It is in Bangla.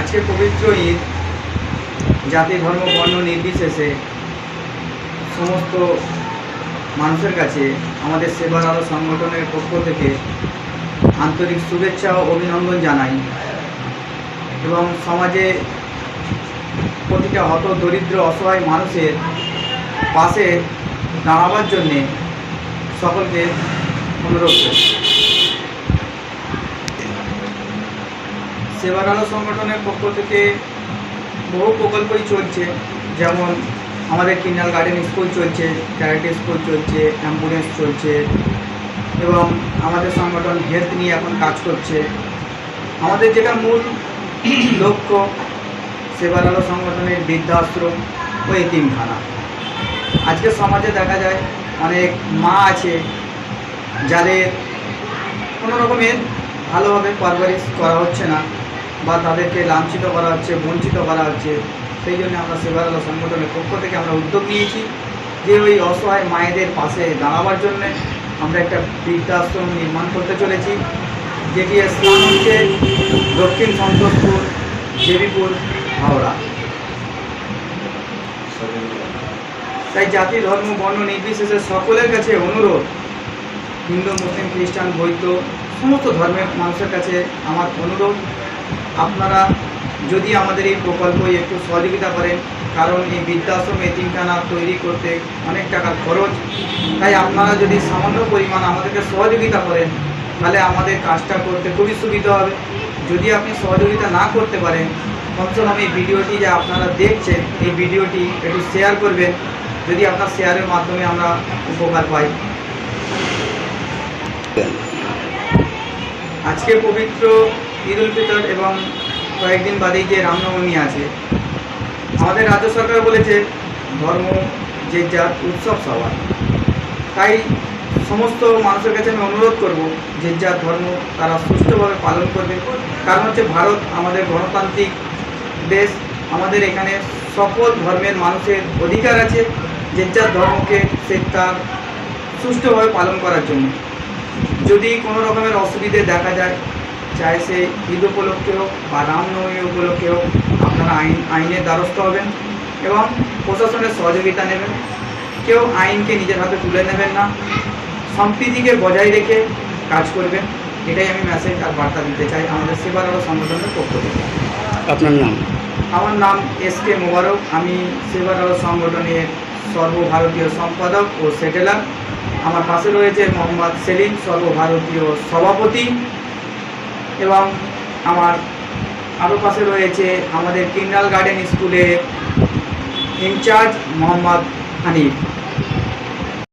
আজকে পবিত্র ঈদ, জাতি, ধর্ম, বর্ণ নির্বিশেষে সমস্ত মানুষের কাছে আমাদের সেবার আলো সংগঠনের পক্ষ থেকে আন্তরিক শুভেচ্ছা ও অভিনন্দন জানাই এবং সমাজে প্রতিটা হত দরিদ্র অসহায় মানুষের পাশে দাঁড়াবার জন্যে সকলকে অনুরোধ করি। আলো সংগঠনের পক্ষ থেকে বহু প্রকল্পই চলছে। যেমন আমাদের কিন্ডাল গার্ডেন স্কুল চলছে, ক্যারাটে স্কুল চলছে, অ্যাম্বুলেন্স চলছে এবং আমাদের সংগঠন হেলথ নিয়ে এখন কাজ করছে। আমাদের যেটা মূল লক্ষ্য সেবার আলো সংগঠনের বৃদ্ধাশ্রম ও এতিমখানা। আজকে সমাজে দেখা যায় অনেক মা আছে যাদের কোনো রকমের ভালোভাবে পারভারিশ করা হচ্ছে না। বা তাদেরকে লাঞ্ছিত করা হচ্ছে, বঞ্চিত করা হচ্ছে, সেই জন্য আমরা সেবার আলো সংগঠনের পক্ষ থেকে আমরা উদ্যোগ নিয়েছি যে ওই অসহায় মায়েদের পাশে দাঁড়াবার জন্যে আমরা একটা বৃদ্ধাশ্রম নির্মাণ করতে চলেছি, যেটি স্থান হচ্ছে দক্ষিণ সন্তোষপুর দেবীপুর, হাওড়া। তাই জাতি, ধর্ম, বর্ণ নির্বিশেষে সকলের কাছে অনুরোধ, হিন্দু, মুসলিম, খ্রিস্টান, বৌদ্ধ, সমস্ত ধর্মের মানুষের কাছে আমার অনুরোধ। আপনারা যদি আমাদের এই প্রকল্পে একটু সহযোগিতা করেন, কারণ এই বৃদ্ধাশ্রম এতিমখানা তৈরি করতে অনেক টাকার খরচ। তাই আপনারা যদি সামান্য পরিমাণ আমাদেরকে সহযোগিতা করেন, তাহলে আমাদের কাজটা করতে খুবই সুবিধা হবে। যদি আপনি সহযোগিতা না করতে পারেন কমসে কম এই ভিডিওটি যে আপনারা দেখছেন, এই ভিডিওটি একটু শেয়ার করবেন। যদি আপনার শেয়ারের মাধ্যমে আমরা উপকার পাই। আজকে পবিত্র ঈদ উল ফিতর এবং কয়েকদিন বাদেই যে রামনবমী আছে, আমাদের রাজ্য সরকার বলেছে, ধর্ম যে যার উৎসব সবার। তাই সমস্ত মানুষের কাছে আমি অনুরোধ করব যে যার ধর্ম, তারা সুষ্ঠুভাবে পালন করবে। কারণ হচ্ছে ভারত আমাদের গণতান্ত্রিক দেশ, আমাদের এখানে সকল ধর্মের মানুষের অধিকার আছে যে যার ধর্মকে সে তার সুষ্ঠুভাবে পালন করার জন্য। যদি কোনো রকমের অসুবিধে দেখা যায় চাहे সে ঈদ উপলক্ষে হোক বা রামনবমী উপলক্ষে হোক আপনারা আইন আইনের দ্বারস্থ হবেন এবং প্রশাসনের সহযোগিতা নেবেন। কেউ আইনকে নিজের হাতে তুলে নেবেন না। সম্প্রীতিকে বজায় রেখে কাজ করবেন। এটাই আমি মেসেজ আর বার্তা দিতে চাই আমাদের সেবার আলো সংগঠনের পক্ষ থেকে। আপনার নাম? আমার নাম এস কে মোবারক। আমি সেবার আলো সংগঠনের সর্বভারতীয় সম্পাদক ও সেটেলার। আমার পাশে রয়েছে মোহাম্মদ সেলিম সর্বভারতীয় সভাপতি। এবং আমার আরও পাশে রয়েছে আমাদের কিন্ডাল গার্ডেন স্কুলে ইনচার্জ মোহাম্মদ হানিফ।